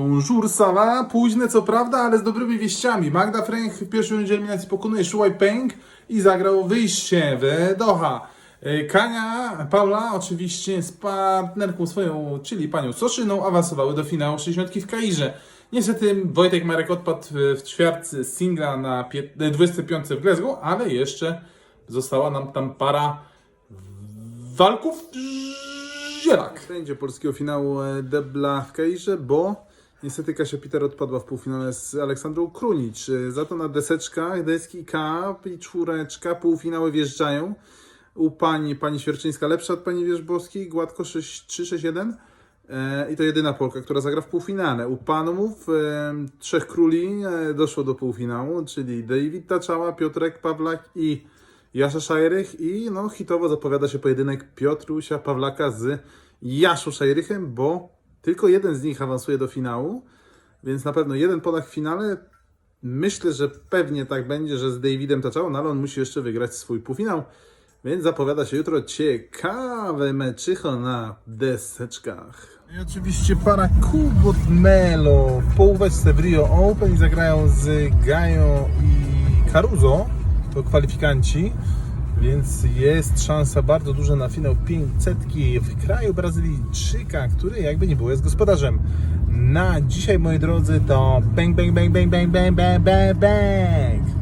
Bonjour, Sama. Późne co prawda, ale z dobrymi wieściami. Magda Frank w pierwszej rundzie eliminacji pokonuje Shuai Peng i zagrał wyjście w Doha. E, Kania, Paula oczywiście z partnerką swoją, czyli panią Soszyną, awansowały do finału 60 w Kairze. Niestety Wojtek Marek odpadł w ćwiartce singla na pie- e, 25 w Glasgow, ale jeszcze została nam tam para walków zielak. Będzie polskiego finału e, Debla w Kairze, bo niestety Kasia Peter odpadła w półfinale z Aleksandrą Krunicz. Za to na deseczkach deski K i czwóreczka półfinały wjeżdżają. U pani, pani Świerczyńska lepsza od pani Wierzbowskiej, gładko 6-3-6-1. E, I to jedyna Polka, która zagra w półfinale. U panów e, trzech króli e, doszło do półfinału, czyli David Taczała, Piotrek Pawlak i Jasza Szajerych. I no, hitowo zapowiada się pojedynek Piotrusia Pawlaka z Jaszą Szajerychem, bo tylko jeden z nich awansuje do finału, więc na pewno jeden Polak w finale. Myślę, że pewnie tak będzie, że z Davidem Taczałą, no ale on musi jeszcze wygrać swój półfinał. Więc zapowiada się jutro ciekawe meczycho na deseczkach. I oczywiście para Kubot Melo w w Rio Open i zagrają z Gajo i Caruso, to kwalifikanci, więc jest szansa bardzo duża na finał 500 w kraju Brazylijczyka, który jakby nie było jest gospodarzem. Na dzisiaj moi drodzy to bang bang bang bang bang bang bang bang